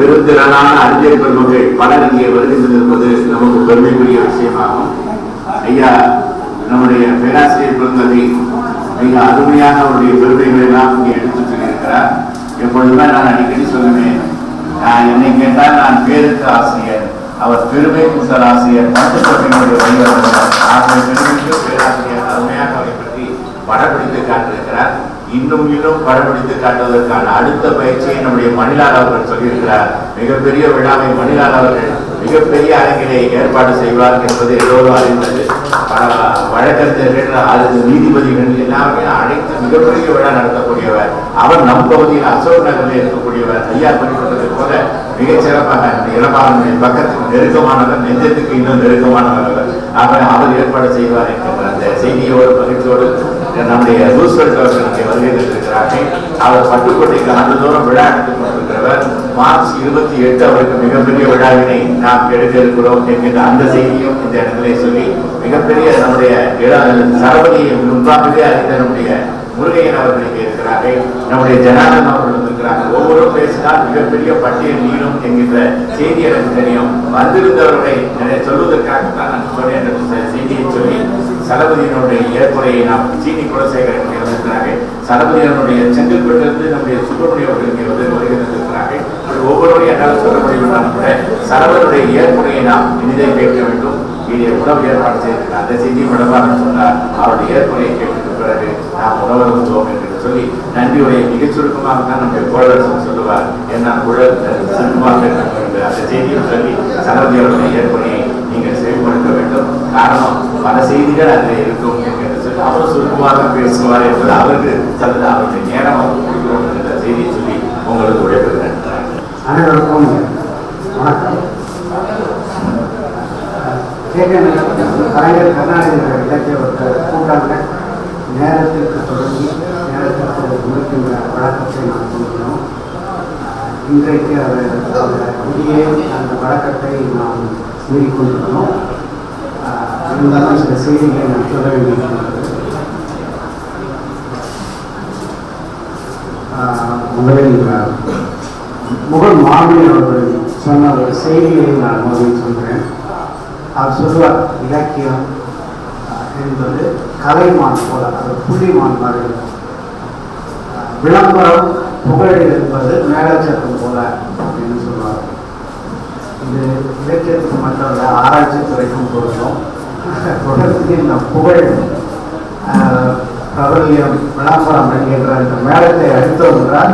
பெருந்திறனான அறிஞர் பெருமக்கள் பலர் இங்கே வருகின்றிருப்பது நமக்கு பெருமைக்குரிய விஷயமாகும் ஐயா நம்முடைய பேராசிரியர் பெருந்தகை மிக அருமையான அவருடைய பெருமைகளை எல்லாம் இங்கே எடுத்து சொல்லியிருக்கிறார். எப்பொழுதுமே நான் அடிக்கடி சொல்லுவேன் நான் என்னை கேட்டால் நான் பேருக்கு ஆசிரியர் அவர் பெருமை முதல் ஆசிரியர் மட்டுத்தொகையினுடைய வழிவந்தவர் ஆகிய பெருமைக்கு பேராசிரியர் அருமையாக அவரை பற்றி படப்பிடித்து காட்டியிருக்கிறார் முற்றிலும் படப்பிடித்து காட்டுவதற்கான அடுத்த பயிற்சியை நம்முடைய மணிலால் அவர்கள் சொல்லியிருக்கிறார். மிகப்பெரிய விழாவை மணிலால் அவர்கள் மிகப்பெரிய அரங்கிலே ஏற்பாடு செய்வார் என்பது எல்லோரும் அறிந்தது. வழக்கறிஞர்கள் அல்லது நீதிபதிகள் எல்லாமே அனைத்து மிகப்பெரிய விழா நடத்தக்கூடியவர். அவர் நம் பகுதியில் அசோக் நகரில் இருக்கக்கூடியவர். ஐயா குறிப்பிட்டது போல மிகச் சிறப்பாக இளமாறனுடைய பக்கத்துக்கு நெருக்கமானவர் நெஞ்சத்துக்கு இன்னும் நெருக்கமானவர் அவர் அவர் ஏற்பாடு செய்வார் என்கின்ற அந்த செய்தியோடு மகிழ்ச்சியோடு நம்முடைய ரூஸ்வெல்ட் அவர்கள் இங்கே வருகை இருக்கிறார்கள் அவர் பட்டுக்கோட்டைக்கு ஆண்டுதோறும் விழா எடுத்துக் கொண்டிருக்கிறவர். மார்ச் இருபத்தி எட்டு அவருக்கு மிகப்பெரிய விழாவினை நாம் எடுக்க இருக்கிறோம் என்கின்ற அந்த செய்தியும் இந்த இடத்திலே சொல்லி மிகப்பெரிய நம்முடைய சரபதியை முன்பாகவே அறிந்த நம்முடைய முருகையன் அவர்கள் இங்கே இருக்கிறார்கள். நம்முடைய ஜனாதன் அவர்கள் இருக்கிறார்கள் ஒவ்வொருவரும் பேசினால் மிகப்பெரிய பட்டியல் நீளும் என்கின்ற செய்தி எனக்கு தெரியும். வந்திருந்தவர்களை நிறைய சொல்வதற்காகத்தான் நான் சொன்னேன் செய்தியை சொல்லி சலபதியினுடைய ஏற்புரையை நாம் சீனி குலசேகரன் இருக்கிறார்கள் சலபதியினுடைய செங்கல்பட்டிலிருந்து நம்முடைய சுப்பிரமணிய அவர்களுக்கு வந்து வருகிறார்கள் தந்திருக்கிறார்கள். ஒவ்வொருவரையும் என்னால் சொல்ல முடியும் கூட சலபனுடைய ஏற்புரையை நாம் இனிதை கேட்க வேண்டும். இங்கே உணவு ஏற்பாடு செய்திருக்கிறார். அந்த செய்தி விடமாக சொன்னார் அவருடைய ஏற்புரையை கேட்டதுக்கு பிறகு நாம் உணவருந்துவோம் என்று சொல்லி நன்றி உரையை மிகச் சுருக்கமாக தான் நம்முடைய கோளரசன் சொல்லுவார். என்ன குழல் சுருக்கமாக அந்த செய்தியும் சொல்லி சலபதி ஏற்புரையை நீங்கள் செயல்படுத்த வேண்டும். காரணம் பல செய்திகள் அதில் இருக்கும் என்று சொல்லி அவர் சுருக்கமாக பேசுவார் என்பது அவருக்கு சொல்லுது அவருடைய நேரம் அவருக்கு கொடுக்கிறோம் என்ற செய்தியை சொல்லி உங்களுக்கு உழைப்புகிறேன் அனைவருக்கும் வணக்கம் கலைஞர் கருணாநிதி இலக்கிய கூட்டங்கள் நேரத்திற்கு தொடங்கி நேரத்திற்கு முடிக்கின்ற வழக்கத்தை நாம் கொடுக்கிறோம் இன்றைக்கு அவர் அந்த அந்த வழக்கத்தை நாம் மீறிக்கொண்டிருக்கிறோம் இருந்தாலும் சில செய்திகளை நான் சொல்ல வேண்டியிருக்கிறது முதலில் முகல் மாமி அவர்கள் சொன்ன ஒரு செய்தியை நான் முதலில் சொல்கிறேன் அவர் சொல்லுவார் இலக்கியம் என்பது கலைமான் போல அது புள்ளிமான் மாதிரி இருக்கும். விளம்பரம் புகழ் என்பது மேலச்சத்தம் போல அப்படின்னு சொல்லுவார் இது இலக்கியத்துக்கு மட்டும் இல்லை ஆராய்ச்சி துறைக்கும் பொருந்தும் தொடர்ந்து நம் புகழ் பிரபல்யம் விளாசரம் என்கின்ற இந்த மேலத்தை அடித்தோம் என்றால்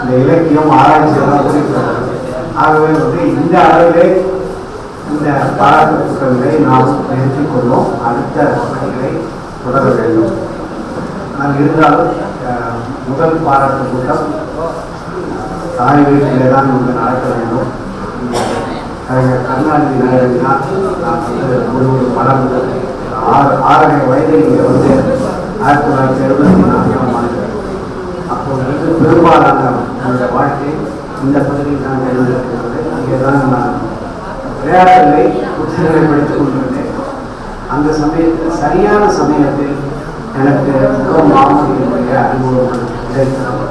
இந்த இலக்கியம் ஆராய்ச்சியெல்லாம் குறிப்பிட்டது ஆகவே வந்து இந்த அளவிலே இந்த பாராட்டு புத்தகங்களை நாம் நிறுத்திக் கொள்வோம். அடுத்த பணிகளை தொடர வேண்டும். ஆனால் இருந்தாலும் முதல் பாராட்டு கூட்டம் தாய் வீட்டிலே தான் வந்து நடக்க வேண்டும். கலைஞர் கருணாநிதி நகரினால் நான் வந்து ஒரு ஒரு வளர்ந்து ஆறு ஆறரை வயதில் இங்கே வந்து ஆயிரத்தி தொள்ளாயிரத்தி எழுபத்தி நான்காம் ஆண்டு வந்து பெரும்பாலான என்னுடைய வாழ்க்கை இந்த பகுதியில் நான் இருந்திருக்கிறது. அங்கே தான் நான் விளையாட்டுகளை புத்தகங்களை படித்துக் கொண்டிருந்தேன். அந்த சமயத்தில் சரியான சமயத்தில் எனக்கு முகம் மாமனியுடைய அறிமுகம் கிடைத்தது.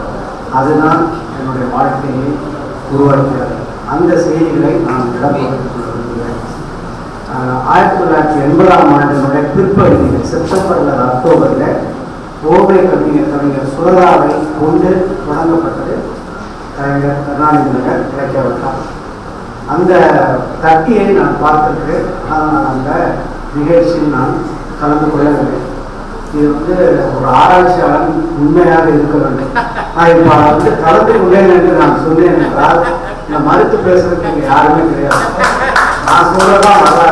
அதுதான் என்னுடைய வாழ்க்கையை உருவாக்கியது. அந்த செய்திகளை நான் இடம்பெற்றுக் ஆயிரத்தி தொள்ளாயிரத்தி எண்பதாம் ஆண்டினுடைய பிற்பகுதியில் செப்டம்பரில் அக்டோபரில் கோவை கவிஞர் கவிஞர் சுரதாவை கொண்டு தொடங்கப்பட்டது கலைஞர் கருணாநிதி நகர் கிடைக்கப்பட்டார் அந்த தட்டியை நான் பார்த்துட்டு அந்த நிகழ்ச்சியில் நான் கலந்து கொள்ளவில்லை இது வந்து ஒரு ஆராய்ச்சியாளன் உண்மையாக இருக்க வேண்டும். நான் இப்போ வந்து கலந்து உள்ளேன் என்று நான் சொன்னேன் என்றால் இந்த மறுத்து பேசுறதுக்கு இங்கே யாருமே கிடையாது. நான் சொல்றதான் நல்லா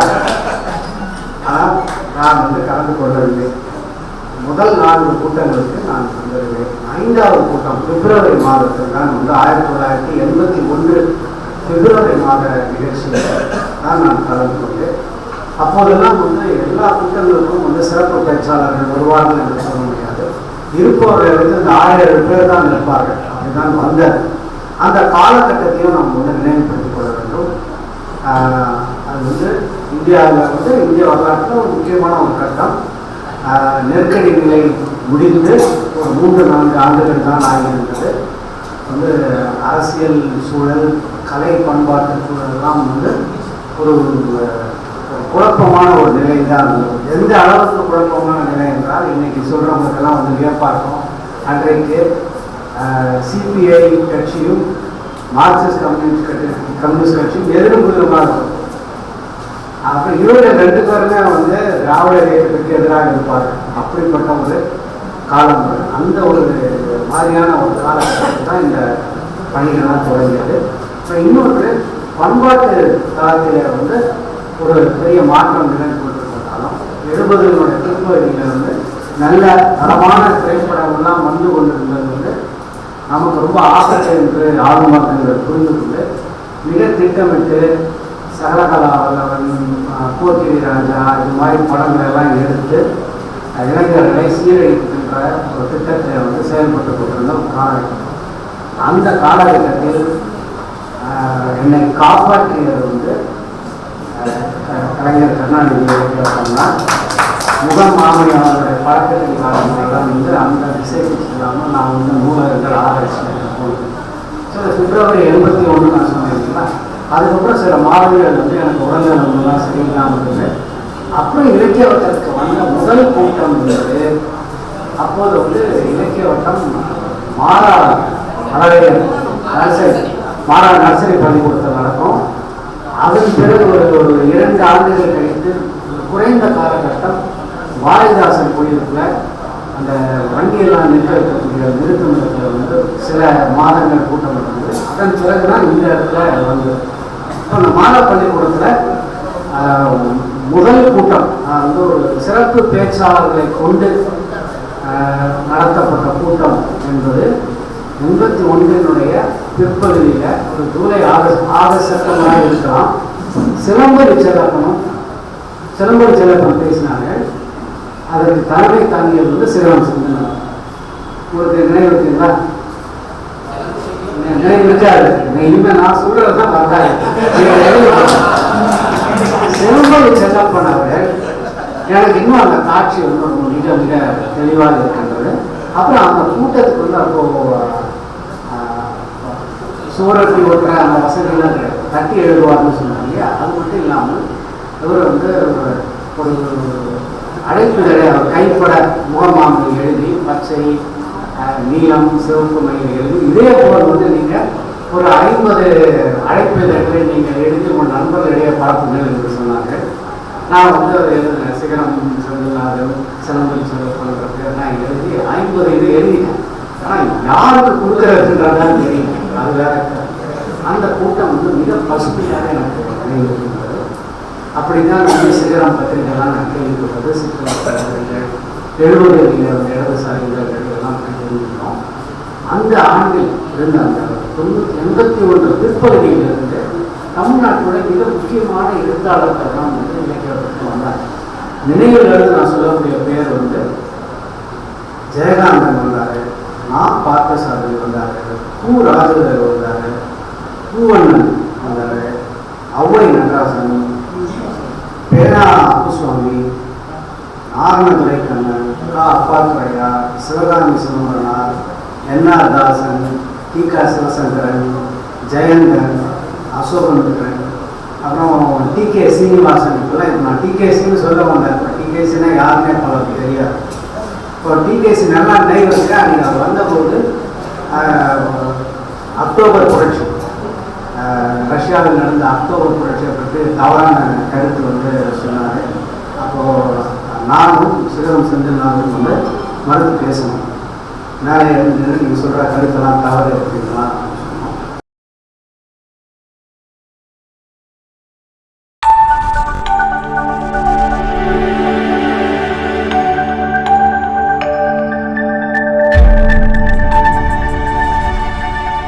ஆனால் நான் வந்து கலந்து கொள்ளவில்லை. முதல் நான்கு கூட்டங்களுக்கு நான் வந்திருந்தேன் ஐந்தாவது கூட்டம் பிப்ரவரி மாதத்தில் தான் வந்து ஆயிரத்தி தொள்ளாயிரத்தி எண்பத்தி ஒன்று பிப்ரவரி மாத நிகழ்ச்சியில் தான் நான் கலந்து கொண்டேன். அப்போதெல்லாம் வந்து எல்லா கூட்டங்களுக்கும் வந்து சிறப்பு பேச்சாளர்கள் வருவார்கள் என்று சொல்ல முடியாது. இருப்பவர்கள் வந்து இந்த ஆயிரம் பேர் தான் நிற்பார்கள். அப்படிதான் வந்தது அந்த காலகட்டத்தையும் நாம் வந்து நினைவுபடுத்திக் கொள்ள வேண்டும். அது வந்து இந்தியாவில் வந்து இந்திய வரலாற்றில் ஒரு முக்கியமான ஒரு கட்டம். நெருக்கடி நிலை முடிந்து ஒரு மூன்று நான்கு ஆண்டுகள் தான் ஆகியிருந்தது. வந்து அரசியல் சூழல் கலை பண்பாட்டு சூழலெல்லாம் வந்து ஒரு குழப்பமான ஒரு நிலை தான் இருந்தது எந்த அளவுக்கு குழப்பமான நிலை என்றால் இன்னைக்கு சொல்கிறவங்களுக்கெல்லாம் வந்து வியப்பாக்கும் அன்றைக்கு சிபிஐ கட்சியும் மார்க்சிஸ்ட் கம்யூனிஸ்ட் கட்சி கம்யூனிஸ்ட் கட்சியும் எதிரும் இருக்கும். அப்புறம் இவங்க ரெண்டு பேருமே வந்து திராவிட இயக்கத்துக்கு எதிராக இருப்பார் அப்படிப்பட்ட ஒரு காலம் அந்த ஒரு மாதிரியான ஒரு காலகட்டத்தில் தான் இந்த பணிகள்லாம் தொடங்கியது. இப்போ இன்னொரு பண்பாட்டு தளத்தில் வந்து ஒரு பெரிய மாற்றம் நிகழ்ந்துகொண்டிருந்தாலும் எழுபதுகளுடைய பிற்பகுதியில் வந்து நல்ல தரமான திரைப்படங்கள்லாம் வந்து கொண்டிருந்தது வந்து நமக்கு ரொம்ப ஆசை என்று ஆர்வமாக புரிந்து கொண்டு மிக திட்டமிட்டு சகலகலா வல்லவன் கோத்திரி ராஜா இது மாதிரி படங்கள் எல்லாம் எடுத்து இளைஞர்களை சீரழிக்கின்ற ஒரு திட்டத்தை வந்து செயல்பட்டு கொண்டிருந்த ஒரு காலகட்டம். அந்த காலகட்டத்தில் என்னை காப்பாற்றியது வந்து கலைஞர் கருணாநிதி சொன்னால் முகம் மாமணி அவருடைய பழக்கத்தின் காரணமாக வந்து அந்த திசைக்கு செல்லாமல் நான் வந்து நூலகங்கள் ஆராய்ச்சி போனேன் சில பிப்ரவரி எண்பத்தி ஒன்று நான் சொன்னேன் அதுக்கப்புறம் சில மாதங்கள் வந்து எனக்கு உடல்நலம்லாம் சரியில்லாமல் இருந்தது அப்புறம் இலக்கிய வட்டத்துக்கு வந்த முதல் கூட்டம் இருந்தது அப்போது வந்து இலக்கிய வட்டம் மாறா அழகையர் நர்சரி மாறா நர்சரி பள்ளிக்கூடத்தில் அதன் பிறகு ஒரு ஒரு இரண்டு ஆண்டுகள் கழித்து குறைந்த காலகட்டம் வாரிதாசன் கோயிலுக்குள்ள அந்த வண்டியெல்லாம் நிற்க வைக்கக்கூடிய நிறுத்துமிடத்தில் வந்து சில மாதங்கள் கூட்டம் நடந்தது. அதன் பிறகு தான் இந்த இடத்துல வந்து இப்போ இந்த மாத பள்ளிக்கூடத்தில் முதல் கூட்டம் வந்து ஒரு சிறப்பு பேச்சாளர்களை கொண்டு நடத்தப்பட்ட கூட்டம் என்பது எண்பத்தி ஒன்றினுடைய பிற்பகுதியில் ஒரு ஜூலை ஆகஸ்ட் ஆகஸ்ட் செப்டம்பராக இருக்கலாம். சிலம்பரி செல்லப்பனும் சிலம்பரி செல்லப்பன் பேசினாங்க. அதற்கு தலைமை தாங்கியது வந்து சிறுவன் சிந்தனர் உங்களுக்கு நினைவு இருக்குங்களா? நினைவு இருக்காது நான் நான் சொல்றது தான் வந்தாரு சிலம்பரி செல்லப்பன் அவர்கள் எனக்கு இன்னும் அந்த காட்சி வந்து மிக மிக தெளிவாக இருக்கின்றது. அப்புறம் அந்த கூட்டத்துக்கு வந்து அப்போ சுவரொட்டி ஓட்டுற அந்த வசதியெல்லாம் கிடையாது தட்டி எழுதுவார்னு சொன்னாங்க இல்லையா? அது மட்டும் இல்லாமல் இவர் வந்து ஒரு- ஒரு அழைப்புதலை அவர் கைப்பட முகமாக எழுதி பச்சை நீளம் சிவப்பு மயில் எழுதி இதே போல் வந்து நீங்கள் ஒரு ஐம்பது அழைப்பிதழ்களை நீங்கள் எழுதி உங்கள் நண்பர்களிடையே பரப்புங்கள் என்று சொன்னாங்க நான் வந்து அதை எழுதினேன். சிகரம் செல்லாது சிலம்பல் சொல்ல நான் எழுதி ஐம்பது இது எழுதினேன் ஆனால் யாருக்கு கொடுக்குறதுன்றதான் தெரியும் அது வேற அந்த கூட்டம் வந்து மிக பசுமையாக எனக்கு நினைவிருக்கின்றது அப்படிதான் நம்ம சிகரம் பத்திரிகைலாம் நான் கேள்விப்பட்டது. சித்திரம் பத்திரிகைகள் எழுபதுகளில் இடதுசாரிகள் எல்லாம் தெரிஞ்சிருந்தோம் அந்த ஆண்டில் இருந்த அந்த தொண்ணூற்றி எண்பத்தி ஒன்று பிற்பகுதியிலிருந்து தமிழ்நாட்டுடைய மிக முக்கியமான எழுத்தாளர்கள் தான் வந்து இலக்கியப்பட்டு வந்தாங்க. நினைவில் நான் சொல்லக்கூடிய பேர் வந்து ஜெயகாந்தன் வந்தார். நான் பார்த்தசாரதி வந்தார் பூ ராஜேந்தர் வந்தார் பூவண்ணன் வந்தார் ஔவை நடராசன் பேரா அப்புசுவாமி ஆரணதுரை கண்ணன் கா அப்பாத்துறையா Sivakami Chidambaranar N R Dasan T க சிவசங்கரன் ஜெயந்தன் அசோகன் அப்புறம் டி கே சீனிவாசன். இப்போலாம் இப்போ நான் டிகேசின்னு சொல்ல வந்தேன் இப்போ டிகேசினா யாருமே பலருக்கு தெரியாது. இப்போ டிகேசி நல்லா நினைவு இருக்கு அன்றைக்கி அவர் வந்தபோது அக்டோபர் புரட்சி. ரஷ்யாவில் நடந்த அக்டோபர் புரட்சியை பற்றி தவறான கருத்து வந்து சொன்னார். அப்போது நானும் சிவம் செந்தில்நாதனும் வந்து மறுத்து பேசணும். மேலே இருந்து நீங்கள் சொல்கிற கருத்தெல்லாம் தவறு அப்படின்லாம்